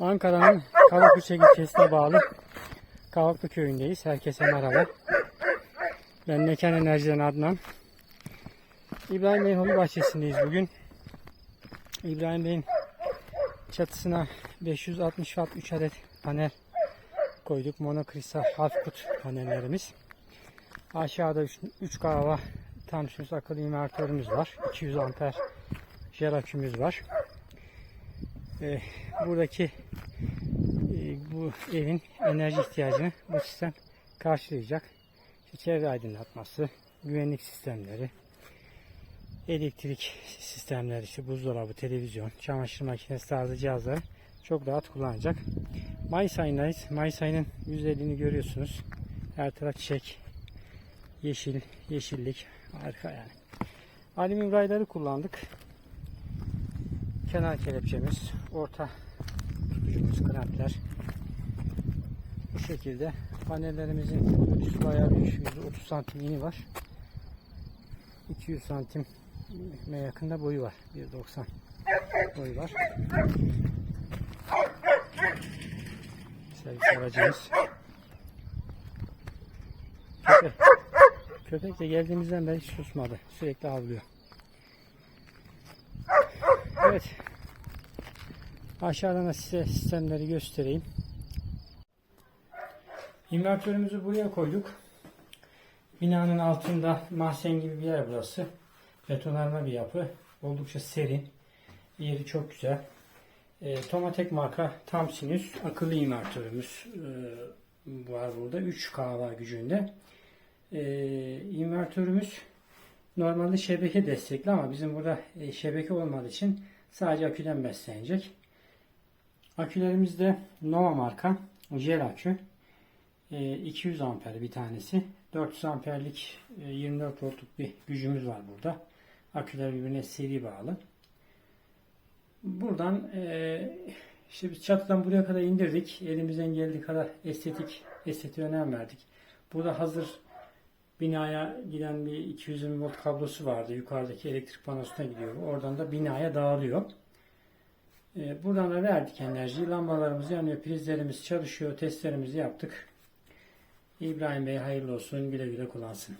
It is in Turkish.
Ankara'nın Kavaklıçek ilçesine bağlı Kavaklı köyündeyiz. Herkese merhaba. Ben Mekan Enerji'den Adnan. İbrahim Bey'in hobi bahçesindeyiz bugün. İbrahim Bey'in çatısına 560 watt 3 adet panel koyduk. Monokristal half kut panellerimiz. Aşağıda 3 kahva Tamsüs akıllı invertörümüz var. 200 amper jel akümüz var. Ee, buradaki e, bu evin enerji ihtiyacını bu sistem karşılayacak. İşte çevre aydınlatması, güvenlik sistemleri, elektrik sistemleri, işte buzdolabı, televizyon, çamaşır makinesi tarzı cihazları çok rahat kullanacak. Mayıs ayındayız. Mayıs ayının güzelliğini görüyorsunuz. Her taraf çiçek, yeşil, yeşillik. Harika yani. Alüminyum rayları kullandık. Kenar kelepçemiz, orta tutucumuz, krampler. Bu şekilde panellerimizin ölçüsü bayağı büyük. 130 santim eni var. 200 santim yakında boyu var. 1.90 boyu var. Servis aracımız. Köpek, köpek de geldiğimizden beri susmadı. Sürekli avlıyor. Evet. Aşağıdan da size sistemleri göstereyim. İnvertörümüzü buraya koyduk. Binanın altında mahzen gibi bir yer burası. Betonarme bir yapı. Oldukça serin. Yeri çok güzel. E, Tomatek marka tam akıllı invertörümüz e, var burada. 3 kW gücünde. E, invertörümüz normalde şebeke destekli ama bizim burada e, şebeke olmadığı için sadece aküden beslenecek. Akülerimizde Nova marka jel akü. E, 200 amper bir tanesi. 400 amperlik e, 24 voltluk bir gücümüz var burada. Aküler birbirine seri bağlı. Buradan e, işte biz çatıdan buraya kadar indirdik. Elimizden geldiği kadar estetik estetiğe önem verdik. Burada hazır binaya giden bir 220 volt kablosu vardı. Yukarıdaki elektrik panosuna gidiyor. Oradan da binaya dağılıyor. E, buradan da verdik enerjiyi. Lambalarımız yanıyor. Prizlerimiz çalışıyor. Testlerimizi yaptık. İbrahim Bey hayırlı olsun. Güle güle kullansın.